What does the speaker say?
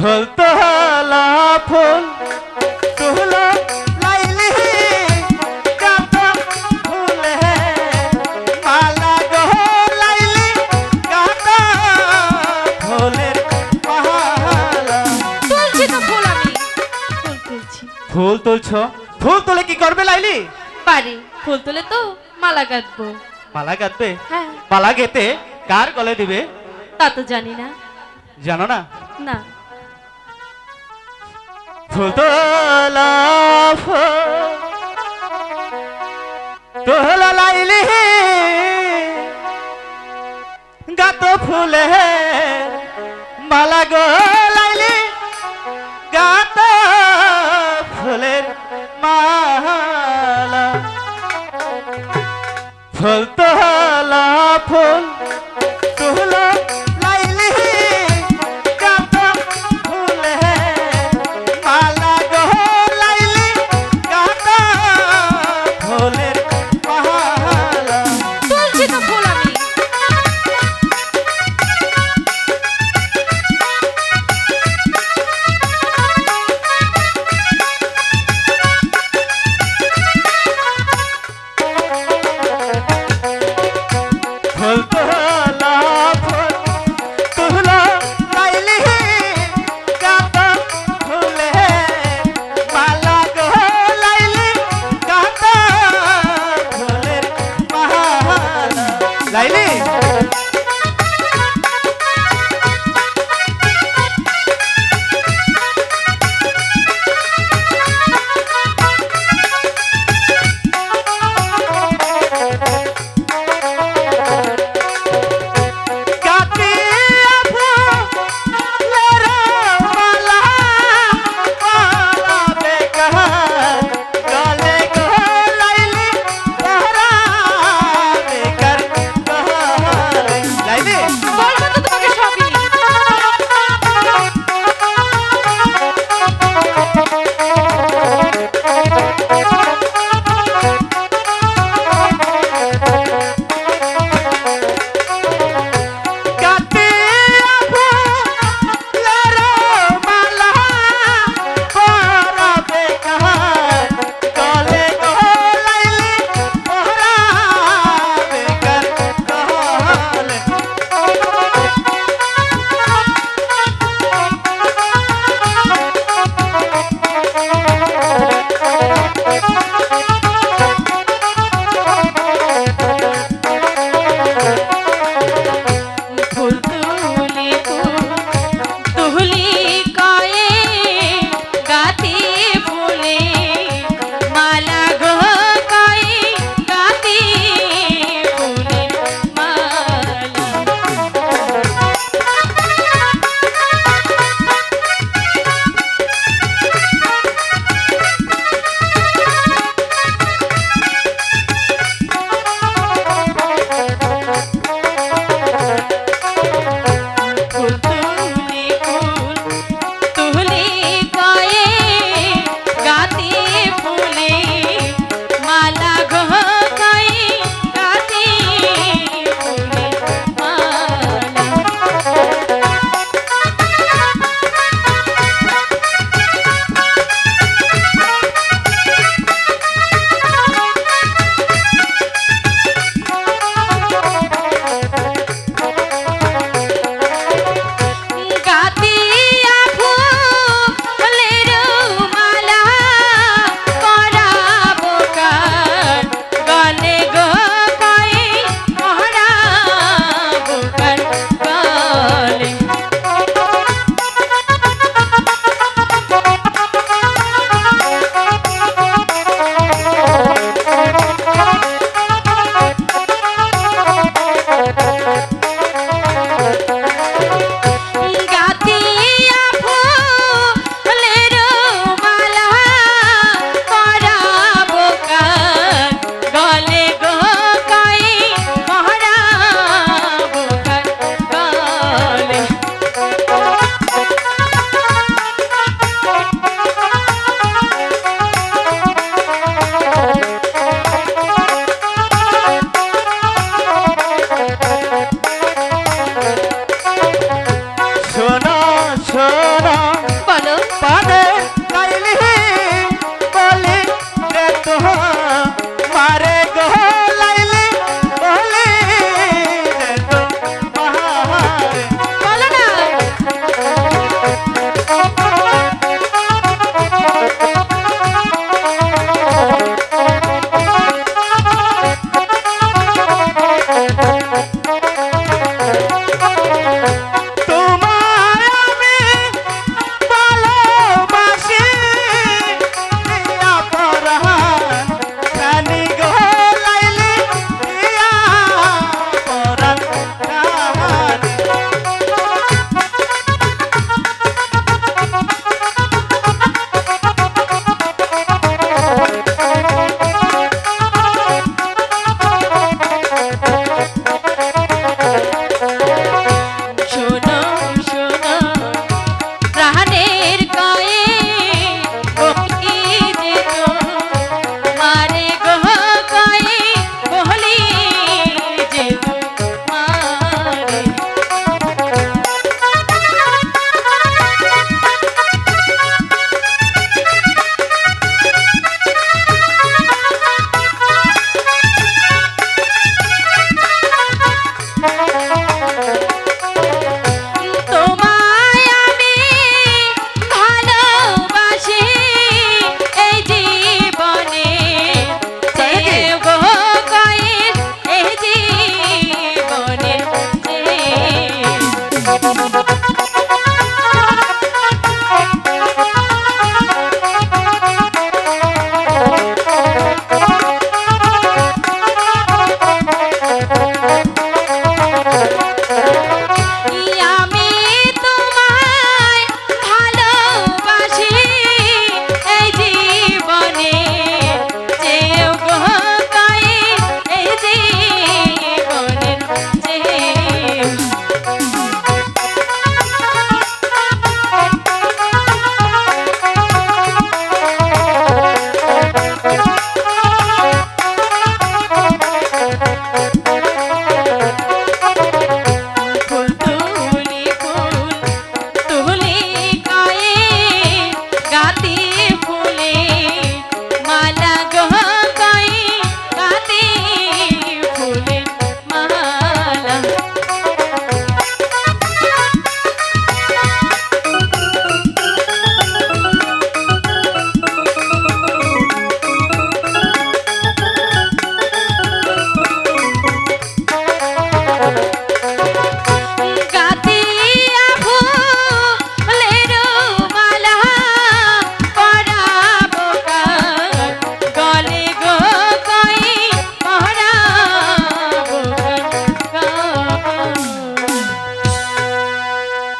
ফুল তোলা ফুল তোলা লাইলি গাঁদা ফুলে। মালা গো লাইলি গাঁদা ফুলের মালা। তুলছি তো ফুল আমি। ফুল তুলছি। ফুল তুলছ? ফুল তুলে কি করবে লাইলি? পারি। ফুল তুলে তো মালা গাঁথবো। মালা গাঁথবে? হ্যাঁ। মালা গেতে কার গলে দিবে? তা তো জানি না। জানো না? না। তোলা তোলা লাইলি গাত ফুলে মালা গো লাইলি গাত ফুলের মালা। ফুল তোলা ফুল